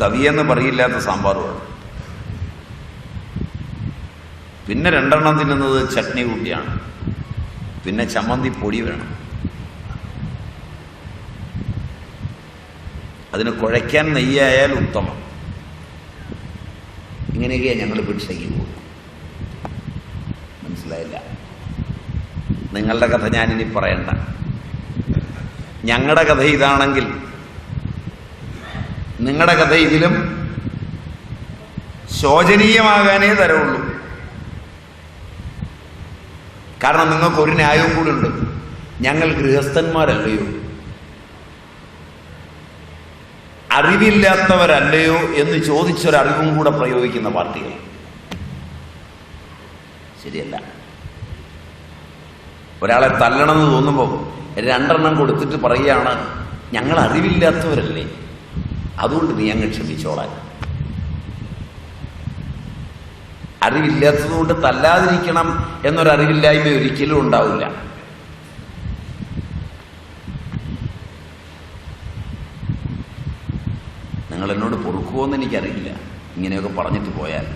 തവിയെന്ന് പറയില്ലാത്ത സാമ്പാറുമാണ്. പിന്നെ രണ്ടെണ്ണം തിന്നുന്നത് ചട്നി കൂട്ടിയാണ്. പിന്നെ ചമ്മന്തി പൊടി വേണം. അതിന് കുഴയ്ക്കാൻ നെയ്യായാൽ ഉത്തമം. ഇങ്ങനെയൊക്കെയാണ് ഞങ്ങൾ പിടിച്ചേക്ക് പോകും. മനസ്സിലായില്ല? നിങ്ങളുടെ കഥ ഞാനിനി പറയണ്ട. ഞങ്ങളുടെ കഥ ഇതാണെങ്കിൽ നിങ്ങളുടെ കഥ ഇതിലും ശോചനീയമാകാനേ തരവുള്ളൂ. കാരണം നിങ്ങൾക്ക് ഒരു ന്യായവും കൂടെ ഉണ്ട് ഞങ്ങൾ ഗൃഹസ്ഥന്മാരല്ലയോ? അറിവില്ലാത്തവരല്ലയോ എന്ന് ചോദിച്ചൊരറിവും കൂടെ പ്രയോഗിക്കുന്ന പാർട്ടികൾ. ശരിയല്ല. ഒരാളെ തല്ലണമെന്ന് തോന്നുമ്പോൾ രണ്ടെണ്ണം കൊടുത്തിട്ട് പറയുകയാണ് ഞങ്ങൾ അറിവില്ലാത്തവരല്ലേ? അതുകൊണ്ട് നീ അങ്ങ് ക്ഷമിച്ചോളാൻ. അറിവില്ലാത്തതുകൊണ്ട് തല്ലാതിരിക്കണം എന്നൊരറിവില്ലായ്മ ഒരിക്കലും ഉണ്ടാവില്ല. നിങ്ങൾ എന്നോട് പൊറുക്കുമോന്ന് എനിക്കറിയില്ല. ഇങ്ങനെയൊക്കെ പറഞ്ഞിട്ട് പോയാൽ.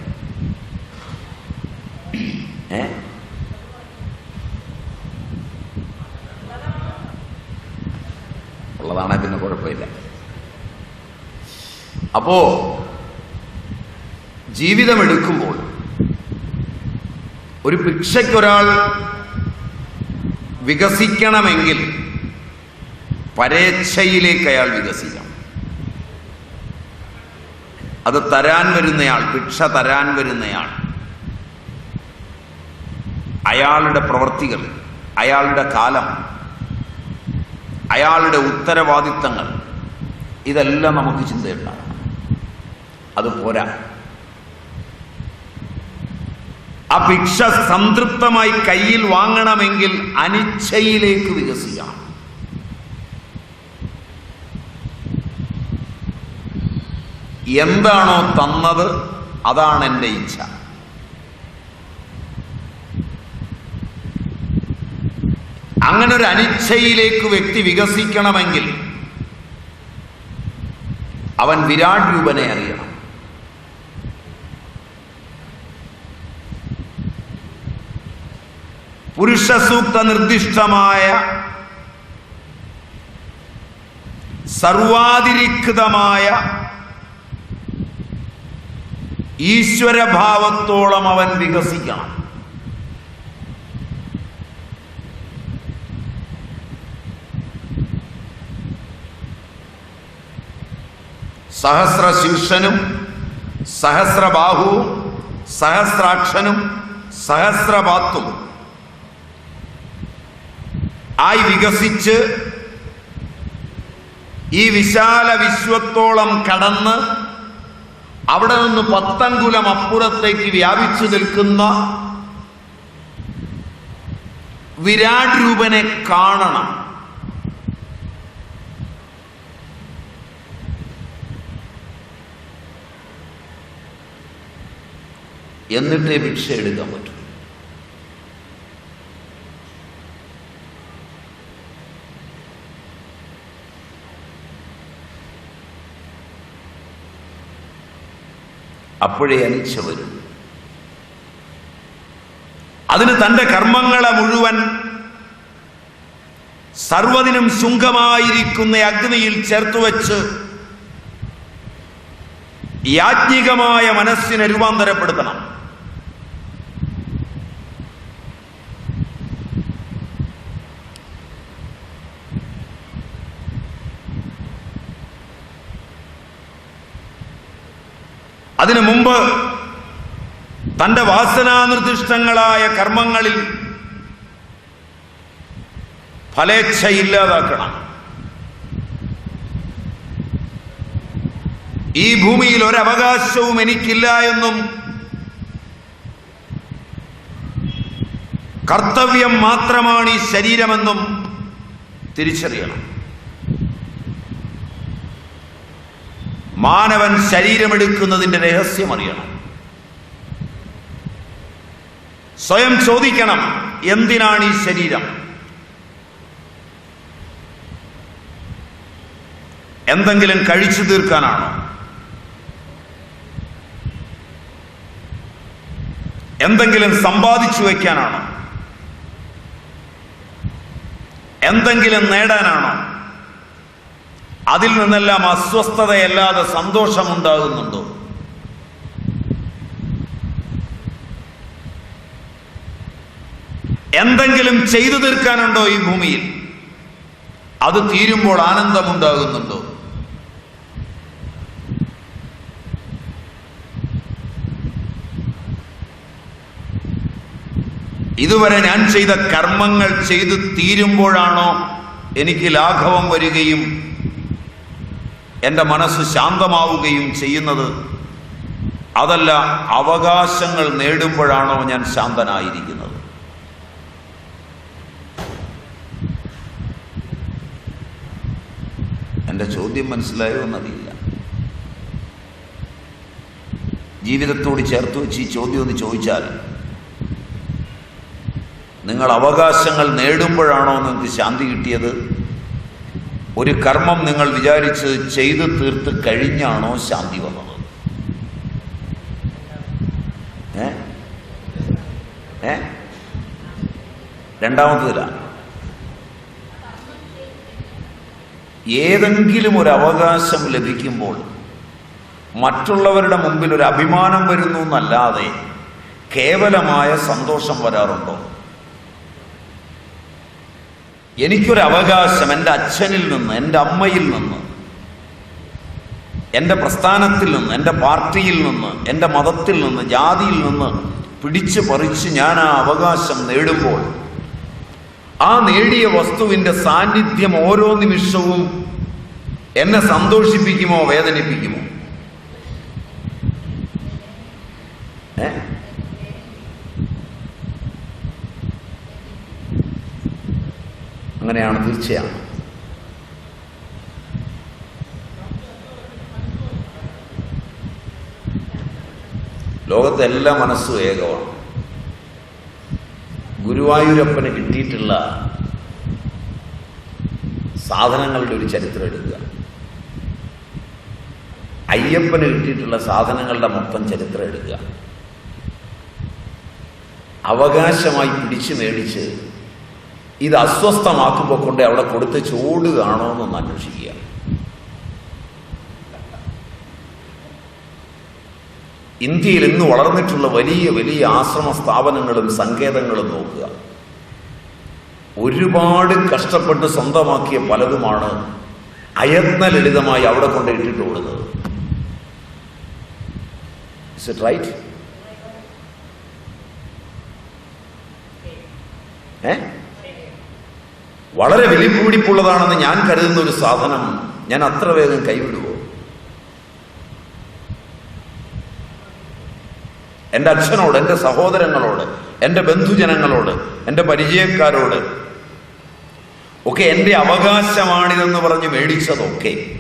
ഏ? ഉള്ളതാണെ പിന്നെ കുഴപ്പമില്ല. അപ്പോ ജീവിതമെടുക്കുമ്പോൾ ഒരു ഭിക്ഷയ്ക്കൊരാൾ വികസിക്കണമെങ്കിൽ പരേച്ഛയിലേക്ക് അയാൾ വികസിക്കണം. അത് തരാൻ വരുന്നയാൾ ഭിക്ഷ തരാൻ വരുന്നയാൾ. അയാളുടെ പ്രവൃത്തികൾ അയാളുടെ കാലം അയാളുടെ ഉത്തരവാദിത്തങ്ങൾ ഇതെല്ലാം നമുക്ക് ചിന്തയുണ്ടാകും അത് പോരാ. ആ ഭിക്ഷ സംതൃപ്തമായി കയ്യിൽ വാങ്ങണമെങ്കിൽ അനിച്ഛയിലേക്ക് വികസിക്കണം എന്താണോ തന്നത് അതാണ് എന്റെ ഇച്ഛ. അങ്ങനെ ഒരു അനിച്ഛയിലേക്ക് വ്യക്തി വികസിക്കണമെങ്കിൽ അവൻ വിരാട് രൂപനെ അറിയണം. പുരുഷസൂക്ത നിർദ്ദിഷ്ടമായ സർവാതിരിക്തമായ ഈശ്വരഭാവത്തോളം അവൻ വികസിക്കണം. സഹസ്രശീർഷനും സഹസ്രബാഹുവും സഹസ്രാക്ഷനും സഹസ്രപാത്തും ആയി വികസിച്ച് ഈ വിശാല വിശ്വത്തോളം കടന്ന് അവിടെ നിന്ന് പത്തങ്കുലം അപ്പുറത്തേക്ക് വ്യാപിച്ചു നിൽക്കുന്ന വിരാട് രൂപനെ കാണണം. എന്നിട്ടേ ഭിക്ഷ എടുക്കാൻ പറ്റൂ. അപ്പോഴേ അനിച്ച വരും. അതിന് തന്റെ കർമ്മങ്ങളെ മുഴുവൻ സർവതിനും ശുംഖമായിരിക്കുന്ന അഗ്നിയിൽ ചേർത്തുവെച്ച് യാജ്ഞികമായ മനസ്സിനെ രൂപാന്തരപ്പെടുത്തണം. അതിനു മുമ്പ് തന്റെ വാസനാനിർദ്ദിഷ്ടങ്ങളായ കർമ്മങ്ങളിൽ ഫലേച്ഛ ഇല്ലാതാക്കണം ഈ ഭൂമിയിൽ ഒരവകാശവും എനിക്കില്ല എന്നും കർത്തവ്യം മാത്രമാണ് ഈ ശരീരമെന്നും തിരിച്ചറിയണം. മാനവൻ ശരീരമെടുക്കുന്നതിന്റെ രഹസ്യം അറിയണം. സ്വയം ചോദിക്കണം എന്തിനാണ് ഈ ശരീരം? എന്തെങ്കിലും കഴിച്ചു തീർക്കാനാണോ? എന്തെങ്കിലും സമ്പാദിച്ചു വയ്ക്കാനാണോ? എന്തെങ്കിലും നേടാനാണോ? അതിൽ നിന്നെല്ലാം അസ്വസ്ഥതയല്ലാതെ സന്തോഷമുണ്ടാകുന്നുണ്ടോ? എന്തെങ്കിലും ചെയ്തു തീർക്കാനുണ്ടോ ഈ ഭൂമിയിൽ? അത് തീരുമ്പോൾ ആനന്ദമുണ്ടാകുന്നുണ്ടോ? ഇതുവരെ ഞാൻ ചെയ്ത കർമ്മങ്ങൾ ചെയ്തു തീരുമ്പോഴാണോ എനിക്ക് ലാഘവം വരികയും എന്റെ മനസ്സ് ശാന്തമാവുകയും ചെയ്യുന്നത് അതല്ല അവകാശങ്ങൾ നേടുമ്പോഴാണോ ഞാൻ ശാന്തനായിരിക്കുന്നത്. എന്റെ ചോദ്യം മനസ്സിലായോ എന്നറിയില്ല. ജീവിതത്തോട് ചേർത്ത് വെച്ച് ഈ ചോദ്യം ഒന്ന് ചോദിച്ചാൽ നിങ്ങൾ അവകാശങ്ങൾ നേടുമ്പോഴാണോ നിങ്ങൾക്ക് ശാന്തി കിട്ടിയത്? ഒരു കർമ്മം നിങ്ങൾ വിചാരിച്ച് ചെയ്തു തീർത്ത് കഴിഞ്ഞാണോ ശാന്തി വന്നത്? ഏ? ഏതെങ്കിലും ഒരു അവകാശം ലഭിക്കുമ്പോൾ മറ്റുള്ളവരുടെ മുമ്പിൽ ഒരു അഭിമാനം വരുന്നു എന്നല്ലാതെ കേവലമായ സന്തോഷം വരാറുണ്ടോ? എനിക്കൊരു അവകാശം എന്റെ അച്ഛനിൽ നിന്ന് എന്റെ അമ്മയിൽ നിന്ന് എന്റെ പ്രസ്ഥാനത്തിൽ നിന്ന് എന്റെ പാർട്ടിയിൽ നിന്ന് എന്റെ മതത്തിൽ നിന്ന് ജാതിയിൽ നിന്ന് പിടിച്ചു പറിച്ച് ഞാൻ ആ അവകാശം നേടുമ്പോൾ ആ നേടിയ വസ്തുവിന്റെ സാന്നിധ്യം ഓരോ നിമിഷവും എന്നെ സന്തോഷിപ്പിക്കുമോ വേദനിപ്പിക്കുമോ? ഏ? അങ്ങനെയാണ് തീർച്ചയാണ്. ലോകത്തെ എല്ലാ മനസ്സും ഏകമാണ്. ഗുരുവായൂരപ്പന് കിട്ടിയിട്ടുള്ള സാധനങ്ങളുടെ ഒരു ചരിത്രം എടുക്കുക. അയ്യപ്പന് കിട്ടിയിട്ടുള്ള സാധനങ്ങളുടെ മൊത്തം ചരിത്രം എടുക്കുക. അവകാശമായി പിടിച്ചു മേടിച്ച് ഇത് അസ്വസ്ഥമാക്കുമ്പോൾ കൊണ്ട് അവിടെ കൊടുത്ത് ചോടുകയാണോ എന്നൊന്ന് അന്വേഷിക്കുക. ഇന്ത്യയിൽ ഇന്ന് വളർന്നിട്ടുള്ള വലിയ വലിയ ആശ്രമ സ്ഥാപനങ്ങളും സങ്കേതങ്ങളും നോക്കുക. ഒരുപാട് കഷ്ടപ്പെട്ട് സ്വന്തമാക്കിയ പലതുമാണ് അയത്ന ലളിതമായി അവിടെ കൊണ്ട് ഇട്ടിട്ട് ഇസ് ഇറ്റ് റൈറ്റ് ഏ? വളരെ വിലപിടിപ്പുള്ളതാണെന്ന് ഞാൻ കരുതുന്ന ഒരു സാധനം ഞാൻ അത്ര വേഗം കൈവിടുവോ? എന്റെ അച്ഛനോട് എന്റെ സഹോദരങ്ങളോട് എന്റെ ബന്ധുജനങ്ങളോട് എന്റെ പരിചയക്കാരോട് ഒക്കെ എന്റെ അവകാശമാണിതെന്ന് പറഞ്ഞ് മേടിച്ചതൊക്കെ.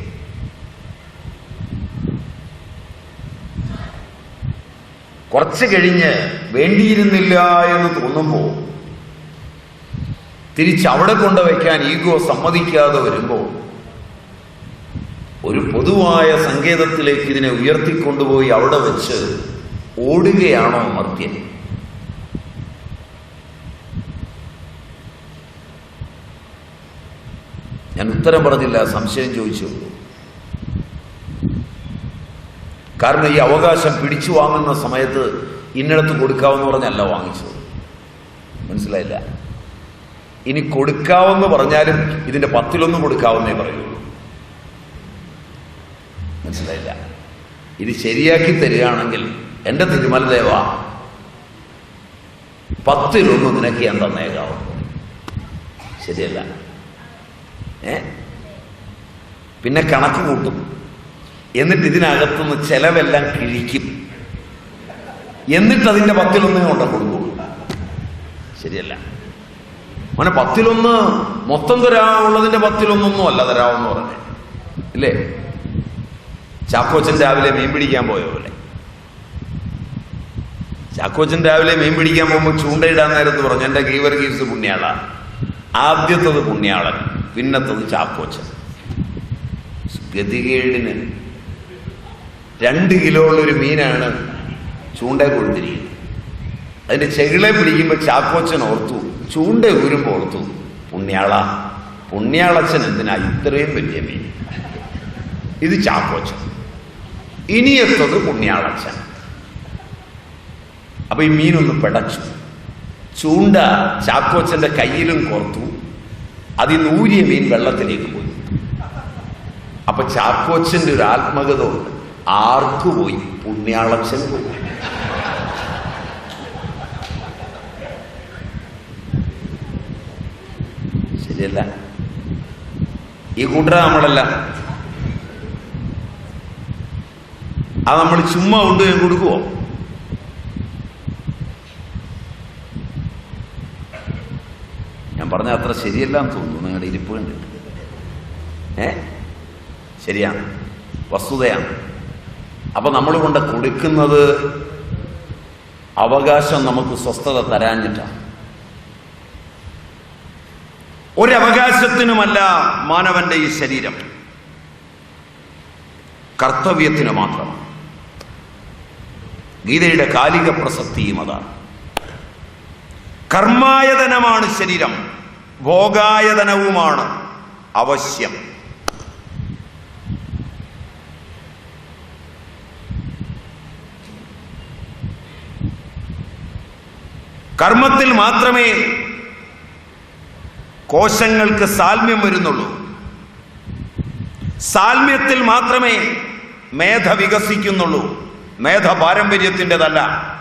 കുറച്ച് കഴിഞ്ഞ് വേണ്ടിയിരുന്നില്ല എന്ന് തോന്നുമ്പോൾ തിരിച്ച് അവിടെ കൊണ്ടുവയ്ക്കാൻ ഈഗോ സമ്മതിക്കാതെ വരുമ്പോൾ ഒരു പൊതുവായ സങ്കേതത്തിലേക്ക് ഇതിനെ ഉയർത്തിക്കൊണ്ടുപോയി അവിടെ വെച്ച് ഓടുകയാണോ മർത്യൻ? ഞാൻ ഉത്തരം പറഞ്ഞില്ല സംശയം ചോദിച്ചു. കാരണം ഈ അവകാശം പിടിച്ചു വാങ്ങുന്ന സമയത്ത് ഇന്നിടത്ത് കൊടുക്കാമെന്ന് പറഞ്ഞല്ല വാങ്ങിച്ചത്. മനസ്സിലായില്ല? ഇനി കൊടുക്കാവെന്ന് പറഞ്ഞാലും ഇതിന്റെ പത്തിലൊന്നും കൊടുക്കാവുന്നേ പറയുള്ളൂ മനസ്സിലായില്ല? ഇത് ശരിയാക്കി തരികയാണെങ്കിൽ എന്റെ തിരുമലദേവ പത്തിലൊന്നും നിനക്ക് ഞാൻ തന്നേക്കാവും ശരിയല്ല. ഏ? പിന്നെ കണക്ക് കൂട്ടും. എന്നിട്ട് ഇതിനകത്തുനിന്ന് ചെലവെല്ലാം കിഴിക്കും. എന്നിട്ട് അതിന്റെ പത്തിലൊന്നും കൊണ്ട കൊടുക്കുള്ളൂ ശരിയല്ല. മോനെ പത്തിലൊന്ന് മൊത്തം തരാവുള്ളതിന്റെ പത്തിലൊന്നൊന്നും അല്ല തരാമെന്ന് പറഞ്ഞേ. ഇല്ലേ? ചാക്കോച്ചൻ രാവിലെ മീൻ പിടിക്കാൻ പോയ പോലെ ചാക്കോച്ചൻ രാവിലെ മീൻ പിടിക്കാൻ പോകുമ്പോൾ ചൂണ്ടയിടാൻ നേരത്ത് പറഞ്ഞു എന്റെ ഗീവർ ഗീവ്സ് പുണ്യാള. ആദ്യത്തത് പുണ്യാളൻ പിന്നത്തത് ചാക്കോച്ചൻ. ഗതികേടിന് രണ്ട് കിലോ ഉള്ള ഒരു മീനാണ് ചൂണ്ട കൊടുത്തിരിക്കുന്നത്. അതിന്റെ ചെകിളെ പിടിക്കുമ്പോൾ ചാക്കോച്ചൻ ഓർത്തു ചൂണ്ട ഊരുമ്പോൾ ഓർത്തു പുണ്യാള പുണ്യാളച്ചൻ എന്തിനാ ഇത്രയും വലിയ മീൻ? ഇത് ചാക്കോച്ചൻ. ഇനിയെത്തത് പുണ്യാളച്ചൻ അപ്പൊ ഈ മീനൊന്ന് പിടച്ചു. ചൂണ്ട ചാക്കോച്ചന്റെ കയ്യിലും കോർത്തു. അതിൽ നൂരിയ മീൻ വെള്ളത്തിലേക്ക് പോയി. അപ്പൊ ചാക്കോച്ചന്റെ ഒരു ആത്മകത ആർക്കു പോയി പുണ്യാളച്ചൻ പോയി? ശരിയല്ല ഈ കൂട്ടര നമ്മളല്ല. അത് നമ്മൾ ചുമ്മാ കൊണ്ടുപോയി കൊടുക്കുവോ? ഞാൻ പറഞ്ഞ അത്ര ശരിയല്ല എന്ന് തോന്നുന്നു. നിങ്ങളുടെ ഇരിപ്പ് കണ്ടിട്ട് ഏ? ശരിയാണ്. വസ്തുതയാണ്. അപ്പൊ നമ്മൾ കൊണ്ട് കൊടുക്കുന്നത് അവകാശം നമുക്ക് സ്വസ്ഥത തരാഞ്ഞിട്ടാണ്. ഒരവകാശത്തിനുമല്ല മാനവന്റെ ഈ ശരീരം. കർത്തവ്യത്തിന് മാത്രം. ഗീതയുടെ കാലിക പ്രസക്തിയും അതാണ്. കർമായതനമാണ് ശരീരം. ഭോഗായതനവുമാണ് അവശ്യം. കർമ്മത്തിൽ മാത്രമേ കോശങ്ങൾക്ക് സാൽമ്യം വരുന്നുള്ളൂ. സാൽമ്യത്തിൽ മാത്രമേ മേധ വികസിക്കുന്നുള്ളൂ. മേധ പാരമ്പര്യത്തിന്റെതല്ല.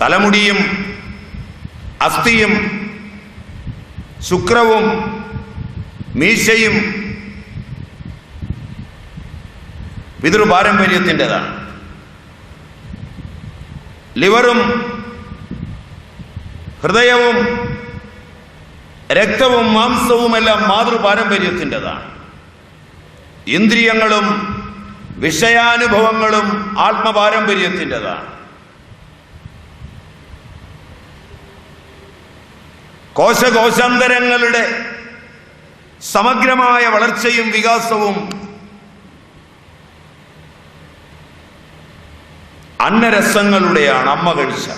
തലമുടിയും അസ്ഥിയും ശുക്രവും മീശയും പിതൃപാരമ്പര്യത്തിന്റെതാണ്. ലിവറും ഹൃദയവും രക്തവും മാംസവുമെല്ലാം മാതൃപാരമ്പര്യത്തിന്റെതാണ്. ഇന്ദ്രിയങ്ങളും വിഷയാനുഭവങ്ങളും ആത്മപാരമ്പര്യത്തിന്റെതാണ്. കോശകോശാന്തരങ്ങളുടെ സമഗ്രമായ വളർച്ചയും വികാസവും അന്നരസങ്ങളുടെയാണ് അമ്മ കഴിച്ച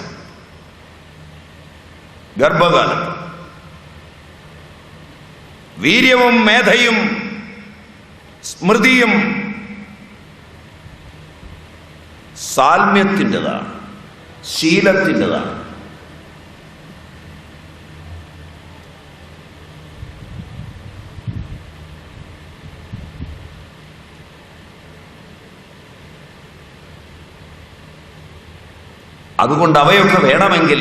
ഗർഭകാലത്ത് വീര്യവും മേധയും സ്മൃതിയും സാൽമ്യത്തിന്റെതാണ് ശീലത്തിന്റെതാണ്. അതുകൊണ്ട് അവയൊക്കെ വേണമെങ്കിൽ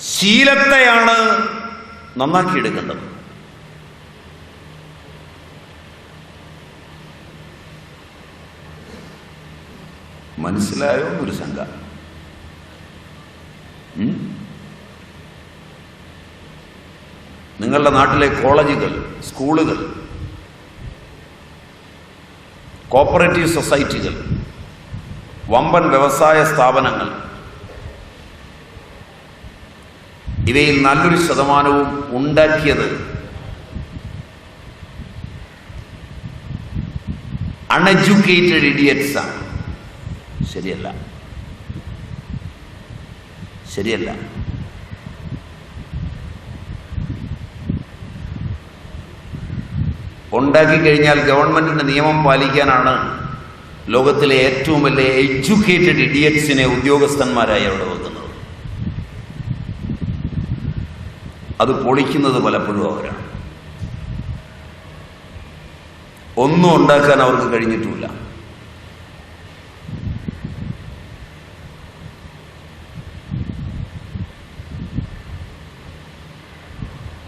ശീലത്തെയാണ് നന്നാക്കിയെടുക്കേണ്ടത്. മനസ്സിലായോ ഒരു ശങ്ക. നിങ്ങളുടെ നാട്ടിലെ കോളേജുകൾ സ്കൂളുകൾ കോപ്പറേറ്റീവ് സൊസൈറ്റികൾ വമ്പൻ വ്യവസായ സ്ഥാപനങ്ങൾ. ഇവയിൽ നല്ലൊരു ശതമാനവും ഉണ്ടാക്കിയത് അൺഎഡ്യൂക്കേറ്റഡ് ഇഡിയറ്റ്സ് ആണ്. ശരിയല്ല. ശരിയല്ല. ഉണ്ടാക്കി കഴിഞ്ഞാൽ ഗവൺമെന്റിന്റെ നിയമം പാലിക്കാനാണ് ലോകത്തിലെ ഏറ്റവും വലിയ എഡ്യൂക്കേറ്റഡ് ഇഡിയറ്റ്സിനെ ഉദ്യോഗസ്ഥന്മാരായി അവിടെ വെക്കുന്നത് അത് പൊളിക്കുന്നത് പലപ്പോഴും അവരാണ്. ഒന്നും ഉണ്ടാക്കാൻ അവർക്ക് കഴിഞ്ഞിട്ടുമില്ല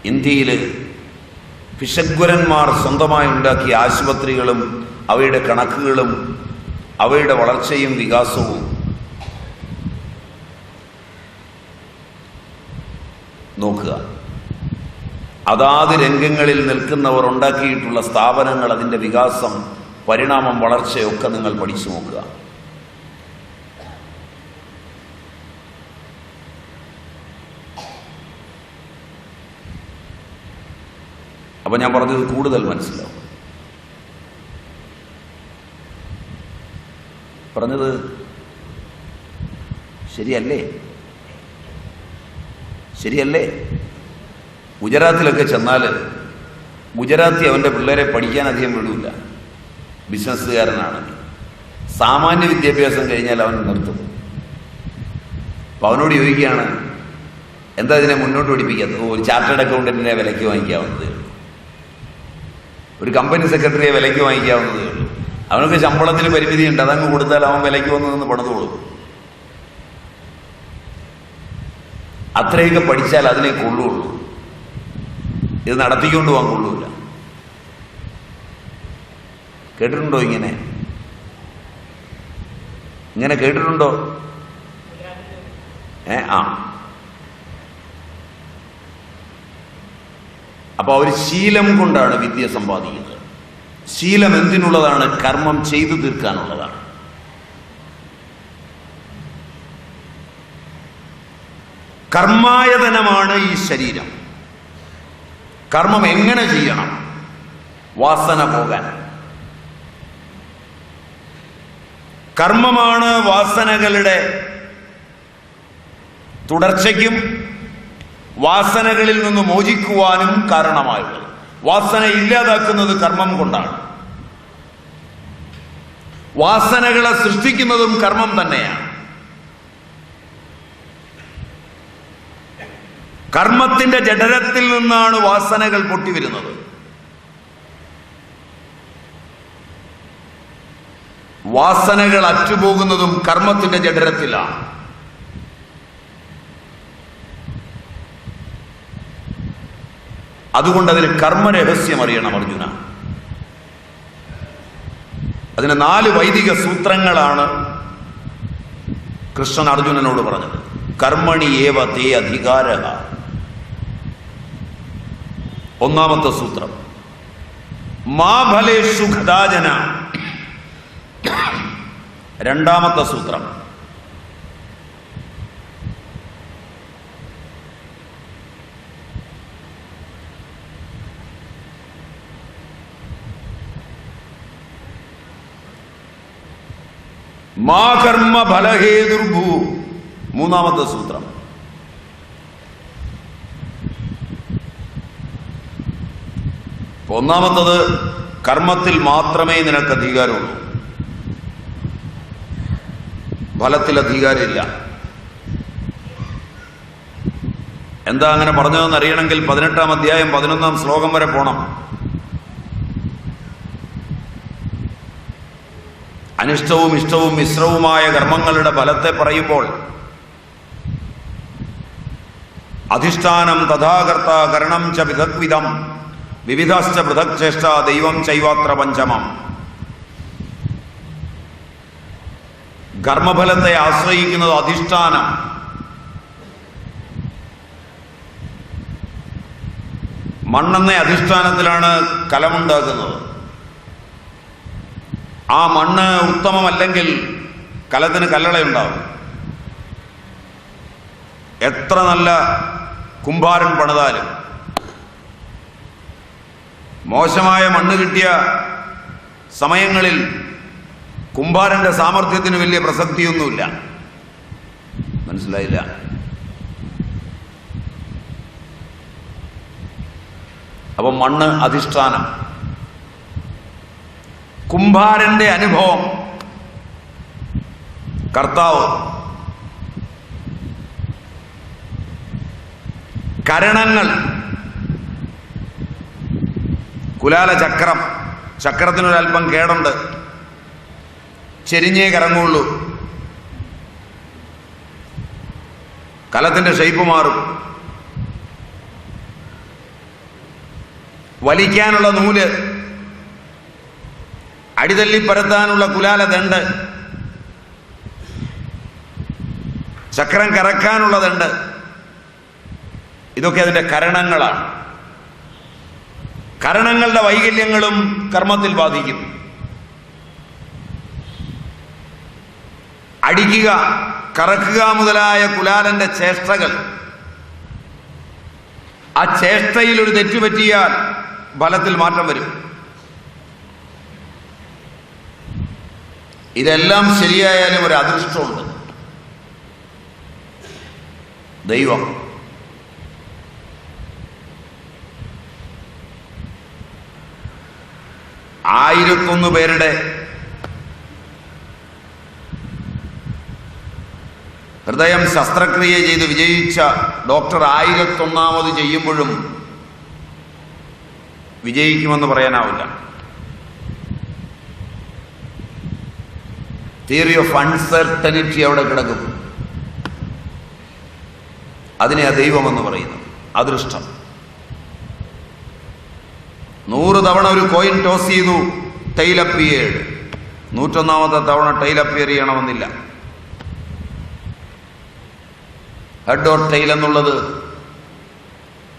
ഇന്ത്യയിൽ പിശഗ്വരന്മാർ സ്വന്തമായി ഉണ്ടാക്കിയ ആശുപത്രികളും അവയുടെ കണക്കുകളും അവയുടെ വളർച്ചയും വികാസവും നോക്കുക. അതാത് രംഗങ്ങളിൽ നിൽക്കുന്നവർ ഉണ്ടാക്കിയിട്ടുള്ള സ്ഥാപനങ്ങൾ അതിന്റെ വികാസം പരിണാമം വളർച്ചയൊക്കെ നിങ്ങൾ പഠിച്ചു നോക്കുക. അപ്പൊ ഞാൻ പറഞ്ഞത് കൂടുതൽ മനസ്സിലാവും. പറഞ്ഞത് ശരിയല്ലേ? ശരിയല്ലേ? ഗുജറാത്തിലൊക്കെ ചെന്നാൽ ഗുജറാത്തി അവന്റെ പിള്ളേരെ പഠിക്കാൻ അധികം വിടൂല. ബിസിനസ്സുകാരനാണെങ്കിൽ സാമാന്യ വിദ്യാഭ്യാസം കഴിഞ്ഞാൽ അവൻ നിർത്തും. അപ്പം അവനോട് ചോദിക്കുകയാണ് എന്താ ഇതിനെ മുന്നോട്ട് പഠിപ്പിക്കാത്തത്? ഒരു ചാർട്ടേഡ് അക്കൗണ്ടന്റിനെ വിലയ്ക്ക് വാങ്ങിക്കാവുന്നതേ. ഒരു കമ്പനി സെക്രട്ടറിയെ വിലയ്ക്ക് വാങ്ങിക്കാവുന്നതേ ഉള്ളൂ. അവനൊക്കെ ശമ്പളത്തിന് പരിമിതിയുണ്ട് അതങ്ങ് കൊടുത്താൽ അവൻ വിലയ്ക്ക് വന്ന് നിന്ന് പണത് കൊടുക്കും. അത്രയൊക്കെ പഠിച്ചാൽ അതിനെ കൊള്ളുള്ളൂ. ഇത് നടത്തിക്കൊണ്ട് പോകാൻ കൊള്ളൂല. കേട്ടിട്ടുണ്ടോ ഇങ്ങനെ? ഇങ്ങനെ കേട്ടിട്ടുണ്ടോ? ഏ ആ. അപ്പൊ അവർ ശീലം കൊണ്ടാണ് വിദ്യ സമ്പാദിക്കുന്നത്. ശീലം എന്തിനുള്ളതാണ്? കർമ്മം ചെയ്തു തീർക്കാനുള്ളതാണ്. കർമായതനമാണ് ഈ ശരീരം. കർമ്മം എങ്ങനെ ചെയ്യണം? വാസന പോകാൻ. കർമ്മമാണ് വാസനകളുടെ തുടർച്ചയ്ക്കും വാസനകളിൽ നിന്ന് മോചിക്കുവാനും കാരണമായുള്ളത് വാസന ഇല്ലാതാക്കുന്നത് കർമ്മം കൊണ്ടാണ്. വാസനകളെ സൃഷ്ടിക്കുന്നതും കർമ്മം തന്നെയാണ്. കർമ്മത്തിന്റെ ജഠരത്തിൽ നിന്നാണ് വാസനകൾ പൊട്ടിവരുന്നത്. വാസനകൾ അറ്റുപോകുന്നതും കർമ്മത്തിന്റെ ജഠരത്തിലാണ്. അതുകൊണ്ട് അതിന് കർമ്മരഹസ്യം അറിയണം അർജുന. അതിന് നാല് വൈദിക സൂത്രങ്ങളാണ് കൃഷ്ണൻ അർജുനനോട് പറഞ്ഞത്. കർമ്മണി ഏവ തേ അധികാര ഒന്നാമത്തെ സൂത്രം. മാ ഫലേഷു രണ്ടാമത്തെ സൂത്രം. മാ കർമ്മ ഫലഹേതുർഭൂ മൂന്നാമത്തെ സൂത്രം. ഒന്നാമത്തത് കർമ്മത്തിൽ മാത്രമേ നിനക്ക് അധികാരമുള്ളൂ. ഫലത്തിൽ അധികാരമില്ല. എന്താ അങ്ങനെ പറഞ്ഞതെന്ന് അറിയണമെങ്കിൽ പതിനെട്ടാം അധ്യായം പതിനൊന്നാം ശ്ലോകം വരെ പോണം. അനിഷ്ടവും ഇഷ്ടവും മിശ്രവുമായ കർമ്മങ്ങളുടെ ഫലത്തെ പറയുമ്പോൾ അധിഷ്ഠാനം തഥാകർത്ത കരണം ച വിധഗ്വിധം വിവിധശ്ച പൃഥക് ചേഷ്ട ദൈവം ചൈവാത്ര പഞ്ചമം. കർമ്മഫലത്തെ ആശ്രയിക്കുന്നത് അധിഷ്ഠാനം. മണ്ണെന്ന അധിഷ്ഠാനത്തിലാണ് കലമുണ്ടാക്കുന്നത്. ആ മണ്ണ് ഉത്തമമല്ലെങ്കിൽ കലത്തിന് കല്ലളയുണ്ടാവും എത്ര നല്ല കുംഭാരൻ പണിതാലും. മോശമായ മണ്ണ് കിട്ടിയ സമയങ്ങളിൽ കുംഭാരന്റെ സാമർഥ്യത്തിന് വലിയ പ്രസക്തിയൊന്നുമില്ല. മനസ്സിലായില്ല? അപ്പം മണ്ണ് അധിഷ്ഠാനം. കുംഭാരന്റെ അനുഭവം. കർത്താവ് കരണങ്ങൾ കുലാല ചക്രം. ചക്രത്തിനൊരല്പം കേടുണ്ട്. ചെരിഞ്ഞേ കറങ്ങുള്ളൂ. കലത്തിന്റെ ഷേപ്പ് മാറും. വലിക്കാനുള്ള നൂൽ അടിതല്ലി പരത്താനുള്ള കുലാല ദണ്ട് ചക്രം കറക്കാനുള്ള ദണ്ട് ഇതൊക്കെ അതിന്റെ കരണങ്ങളാണ്. കരണങ്ങളുടെ വൈകല്യങ്ങളും കർമ്മത്തിൽ ബാധിക്കും. അടിക്കുക കറക്കുക മുതലായ കുലാലന്റെ ചേഷ്ടകൾ. ആ ചേഷ്ടയിൽ ഒരു തെറ്റുപറ്റിയാൽ ഫലത്തിൽ മാറ്റം വരും. ഇതെല്ലാം ശരിയായാലും ഒരു അദൃഷ്ടമുണ്ട്. ദൈവം. ആയിരത്തൊന്ന് പേരുടെ ഹൃദയം ശസ്ത്രക്രിയ ചെയ്ത് വിജയിച്ച ഡോക്ടർ ആയിരത്തൊന്നാമത് ചെയ്യുമ്പോഴും വിജയിക്കുമെന്ന് പറയാനാവില്ല. തിയറി ഓഫ് അൺസെർട്ടനിറ്റി അവിടെ കിടക്കും. അതിനെ ആ ദൈവമെന്ന് പറയുന്നു. അദൃഷ്ടം. നൂറ് തവണ ഒരു കോയിൻ ടോസ് ചെയ്തു ടൈലപ്പിയേഡ് നൂറ്റൊന്നാമത്തെ തവണ ടൈലപ്പിയർ ചെയ്യണമെന്നില്ല. ഹെഡ് ഓർ ടൈൽ എന്നുള്ളത്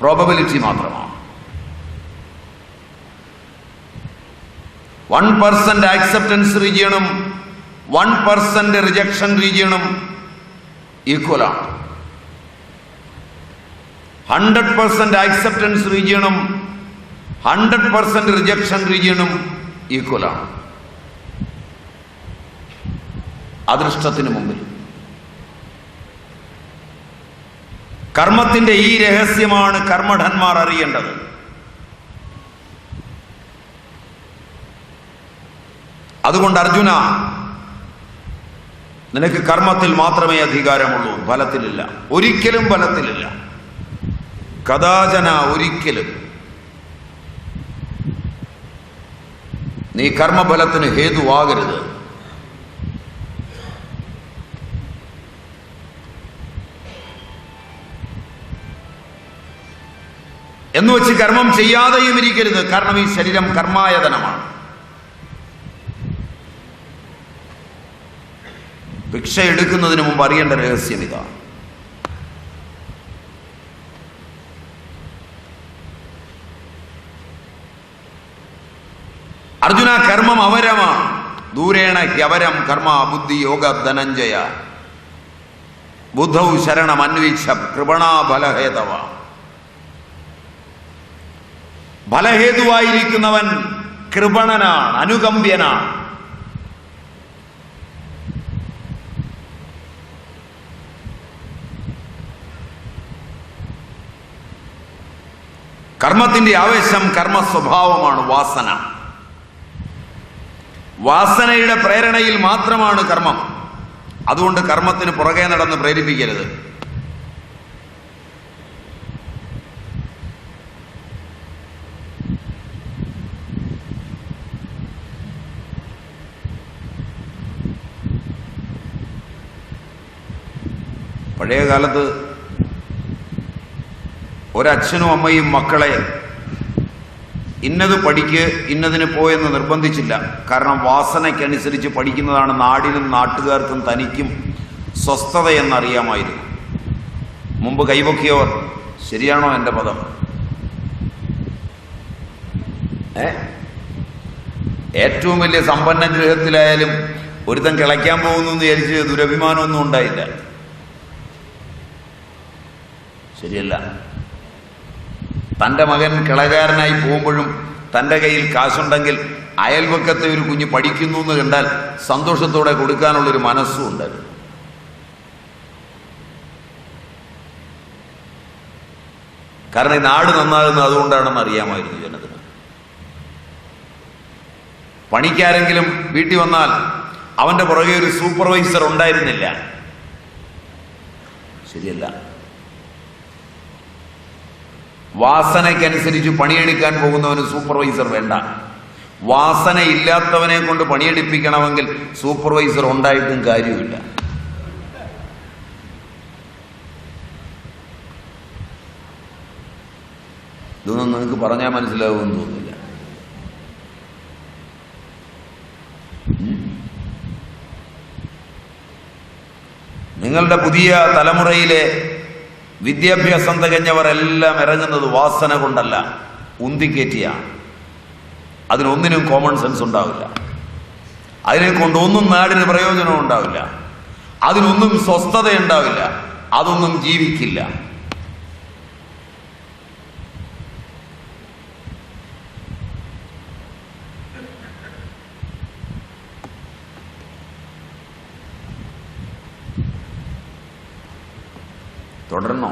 പ്രോബബിലിറ്റി മാത്രമാണ്. വൺ പെർസെന്റ് ആക്സെപ്റ്റൻസ് റീജിയണും വൺ പെർസെന്റ് റിജക്ഷൻ റീജിയണും ഈക്വലാണ് ഹൺഡ്രഡ് പെർസെന്റ് ആക്സെപ്റ്റൻസ് റീജിയണും ഹൺഡ്രഡ് പെർസെന്റ് റിജക്ഷൻ റീജിയണും ഈക്വലാണ് അദൃഷ്ടത്തിന് മുമ്പിൽ. കർമ്മത്തിന്റെ ഈ രഹസ്യമാണ് കർമ്മഠന്മാർ അറിയേണ്ടത്. അതുകൊണ്ട് അർജുന നിനക്ക് കർമ്മത്തിൽ മാത്രമേ അധികാരമുള്ളൂ. ഫലത്തിലില്ല. ഒരിക്കലും ഫലത്തിലില്ല. കഥാചന ഒരിക്കലും. നീ കർമ്മഫലത്തിന് ഹേതുവാകരുത്. എന്നുവെച്ച് കർമ്മം ചെയ്യാതെയും ഇരിക്കരുത് കാരണം ഈ ശരീരം കർമായതനമാണ്. ഭിക്ഷ എടുക്കുന്നതിന് മുമ്പ് അറിയേണ്ട രഹസ്യം ഇതാ. അർജുന കർമ്മം അവരമാണ് ദൂരേണ ഹ്യവരം കർമ്മ ബുദ്ധി യോഗ ധനഞ്ജയ. ബുദ്ധൗ ശരണം അന്വേഷ കൃപണാഫലഹേതവ ഫലഹേതുവായിരിക്കുന്നവൻ കൃപണനാണ് അനുകമ്പ്യനാണ് കർമ്മത്തിന്റെ ആവേശം കർമ്മ സ്വഭാവമാണ് വാസന. വാസനയുടെ പ്രേരണയിൽ മാത്രമാണ് കർമ്മം. അതുകൊണ്ട് കർമ്മത്തിന് പുറകെ നടന്ന് പ്രേരിപ്പിക്കരുത്. പഴയ കാലത്ത് ഒരച്ഛനും അമ്മയും മക്കളെ ഇന്നത് പഠിക്ക് ഇന്നതിന് പോയെന്ന് നിർബന്ധിച്ചില്ല. കാരണം വാസനയ്ക്കനുസരിച്ച് പഠിക്കുന്നതാണ് നാടിനും നാട്ടുകാർക്കും തനിക്കും സ്വസ്ഥത എന്നറിയാമായിരുന്നു മുമ്പ് കൈപൊക്കിയവർ ശരിയാണോ എന്റെ പദം? ഏ? ഏറ്റവും വലിയ സമ്പന്ന ഗൃഹത്തിലായാലും ഒരുത്തൻ കിളയ്ക്കാൻ പോകുന്നു എന്ന് വിചാരിച്ച് ദുരഭിമാനമൊന്നും ഉണ്ടായില്ല. ശരിയല്ല. തന്റെ മകൻ കിളകാരനായി പോകുമ്പോഴും തന്റെ കയ്യിൽ കാശുണ്ടെങ്കിൽ അയൽവക്കത്തെ ഒരു കുഞ്ഞ് പഠിക്കുന്നു എന്ന് കണ്ടാൽ സന്തോഷത്തോടെ കൊടുക്കാനുള്ളൊരു മനസ്സും ഉണ്ടായിരുന്നു. കാരണം ഈ നാട് നന്നാകുന്നത് അതുകൊണ്ടാണെന്ന് അറിയാമായിരുന്നു ജനത്തിന്. പണിക്കാരെങ്കിലും വീട്ടിൽ വന്നാൽ അവന്റെ പുറകെ ഒരു സൂപ്പർവൈസർ ഉണ്ടായിരുന്നില്ല. ശരിയല്ല. വാസനയ്ക്കനുസരിച്ച് പണിയെടുക്കാൻ പോകുന്നവന് സൂപ്പർവൈസർ വേണ്ട. വാസന ഇല്ലാത്തവനെ കൊണ്ട് പണിയെടുപ്പിക്കണമെങ്കിൽ സൂപ്പർവൈസർ ഉണ്ടായിട്ടും കാര്യമില്ല ഇതൊന്നും നിങ്ങൾക്ക് പറഞ്ഞാൽ മനസ്സിലാവുമെന്ന് തോന്നുന്നില്ല. നിങ്ങളുടെ പുതിയ തലമുറയിലെ വിദ്യാഭ്യാസം തികഞ്ഞവർ എല്ലാം ഇറങ്ങുന്നത് വാസന കൊണ്ടല്ല ഉന്തിക്കേറ്റിയാണ് അതിനൊന്നിനും കോമൺ സെൻസ് ഉണ്ടാവില്ല. അതിനെ കൊണ്ട് ഒന്നും നാടിന് പ്രയോജനം ഉണ്ടാവില്ല. അതിനൊന്നും സ്വസ്ഥത ഉണ്ടാവില്ല അതൊന്നും ജീവിക്കില്ല തുടരണോ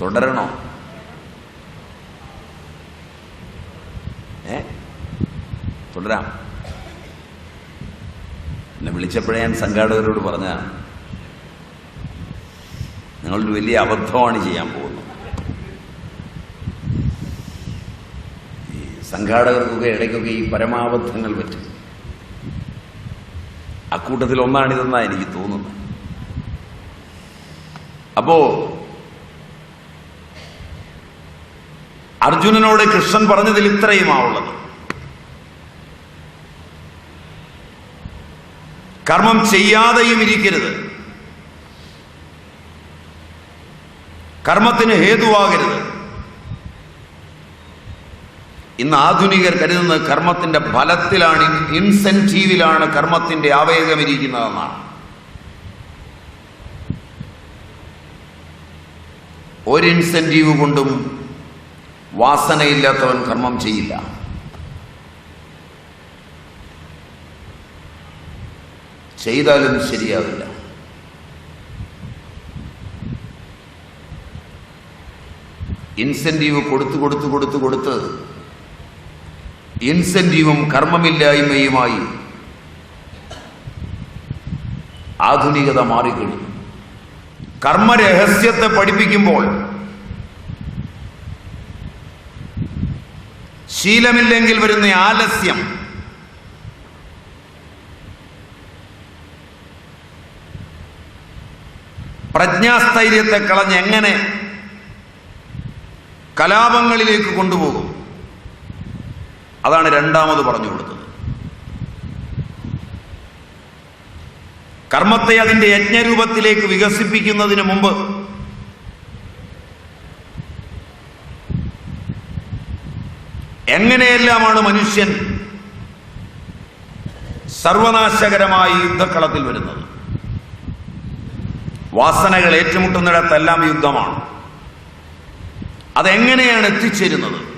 തുടരണോ ഏ തുടരാം എന്നെ വിളിച്ചപ്പോഴേ ഞാൻ സംഘാടകരോട് പറഞ്ഞ നിങ്ങളൊരു വലിയ അബദ്ധമാണ് ചെയ്യാൻ പോകുന്നത്. ഈ സംഘാടകർക്കൊക്കെ ഇടയ്ക്കൊക്കെ ഈ പരമാബദ്ധങ്ങൾ പറ്റും. അക്കൂട്ടത്തിൽ ഒന്നാണിതെന്നാണ് എനിക്ക് തോന്നുന്നത്. അപ്പോ അർജുനനോട് കൃഷ്ണൻ പറഞ്ഞതിൽ ഇത്രയുമാവുള്ളത് കർമ്മം ചെയ്യാതെയും ഇരിക്കരുത്. കർമ്മത്തിന് ഹേതുവാകരുത്. ഇന്ന് ആധുനികർ കരുതുന്നത് കർമ്മത്തിന്റെ ഫലത്തിലാണ് ഇൻസെന്റീവിലാണ് കർമ്മത്തിന്റെ ആവേഗമിരിക്കുന്നതെന്നാണ് ഒരു ഇൻസെന്റീവ് കൊണ്ടും വാസനയില്ലാത്തവൻ കർമ്മം ചെയ്യില്ല. ചെയ്താലും ശരിയാവില്ല. ഇൻസെന്റീവ് കൊടുത്തു കൊടുത്തു കൊടുത്തു കൊടുത്ത് ഇൻസെന്റീവും കർമ്മമില്ലായ്മയുമായി ആധുനികത മാറിക്കഴിഞ്ഞു. കർമ്മരഹസ്യത്തെ പഠിപ്പിക്കുമ്പോൾ ശീലമില്ലെങ്കിൽ വരുന്ന ആലസ്യം പ്രജ്ഞാസ്ഥൈര്യത്തെ കളഞ്ഞ് എങ്ങനെ കലാപങ്ങളിലേക്ക് കൊണ്ടുപോകും? അതാണ് രണ്ടാമത് പറഞ്ഞു കൊടുത്തത്. കർമ്മത്തെ അതിന്റെ യജ്ഞരൂപത്തിലേക്ക് വികസിപ്പിക്കുന്നതിന് മുമ്പ് എങ്ങനെയെല്ലാമാണ് മനുഷ്യൻ സർവനാശകരമായി യുദ്ധക്കളത്തിൽ വരുന്നത്? വാസനകൾ ഏറ്റുമുട്ടുന്നിടത്തെല്ലാം യുദ്ധമാണ്. അതെങ്ങനെയാണ് എത്തിച്ചേരുന്നത്?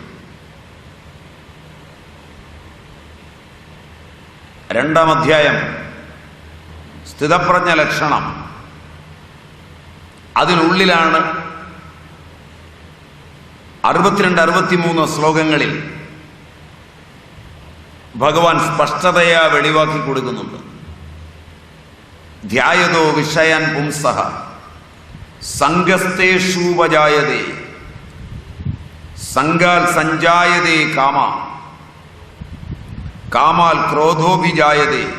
രണ്ടാം അധ്യായം. സ്ഥിതപ്രജ്ഞ ലക്ഷണം. അതിനുള്ളിലാണ് അറുപത്തിരണ്ട് അറുപത്തിമൂന്ന് ശ്ലോകങ്ങളിൽ ഭഗവാൻ സ്പഷ്ടതയാ വെളിവാക്കി കൊടുക്കുന്നുണ്ട്. ധ്യായതോ വിഷയൻ പുംസഹ സംഘസ്തേഷൂപജായതേ സംഘാൽ സഞ്ജായതേ കാമ. കാമാൽ ക്രോധോഭിജായതേ.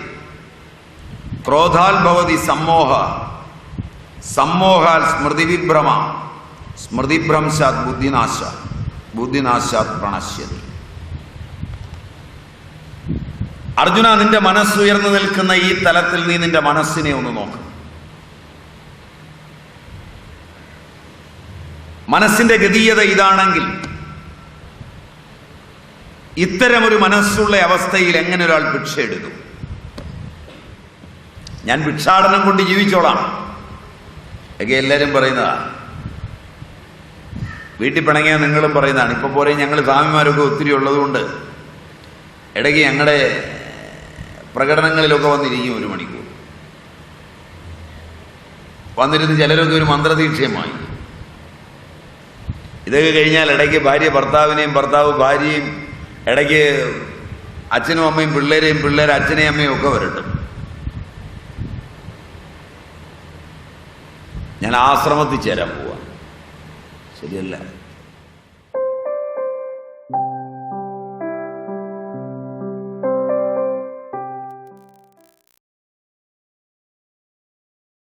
ക്രോധാൽ ഭവതി സമ്മോഹ. സമ്മോഹാൽ സ്മൃതിവിഭ്രമ. സ്മൃതിഭ്രംശാത് ബുദ്ധിനാശ. ബുദ്ധിനാശാത് പ്രണശ്യതി. അർജുന നിന്റെ മനസ്സുയർന്നു നിൽക്കുന്ന ഈ തലത്തിൽ നീ നിന്റെ മനസ്സിനെ ഒന്ന് നോക്ക്. മനസ്സിന്റെ ഗതീയത ഇതാണെങ്കിൽ ഇത്തരമൊരു മനസ്സുള്ള അവസ്ഥയിൽ എങ്ങനെ ഒരാൾ ഭിക്ഷ ഞാൻ ഭിക്ഷാടനം കൊണ്ട് ജീവിച്ചോളാം. ഒക്കെ എല്ലാവരും പറയുന്നതാ. വീട്ടിൽ പിണങ്ങിയാൽ നിങ്ങളും പറയുന്നതാണ്. ഇപ്പൊ പോരെ ഞങ്ങൾ സ്വാമിമാരൊക്കെ ഒത്തിരി ഉള്ളതുകൊണ്ട്. ഇടയ്ക്ക് ഞങ്ങളുടെ പ്രകടനങ്ങളിലൊക്കെ വന്നിരിക്കും ഒരു മണിക്കൂർ. വന്നിരുന്ന് ചിലരൊക്കെ ഒരു മന്ത്രദീക്ഷയുമായി. ഇതൊക്കെ കഴിഞ്ഞാൽ ഇടയ്ക്ക് ഭാര്യ ഭർത്താവിനെയും ഭർത്താവ് ഭാര്യയും ഇടയ്ക്ക് അച്ഛനും അമ്മയും പിള്ളേരെയും പിള്ളേർ അച്ഛനെയും അമ്മയും ഒക്കെ വരട്ടും. ഞാൻ ആശ്രമത്തിൽ ചേരാൻ പോവാ. ശരിയല്ല.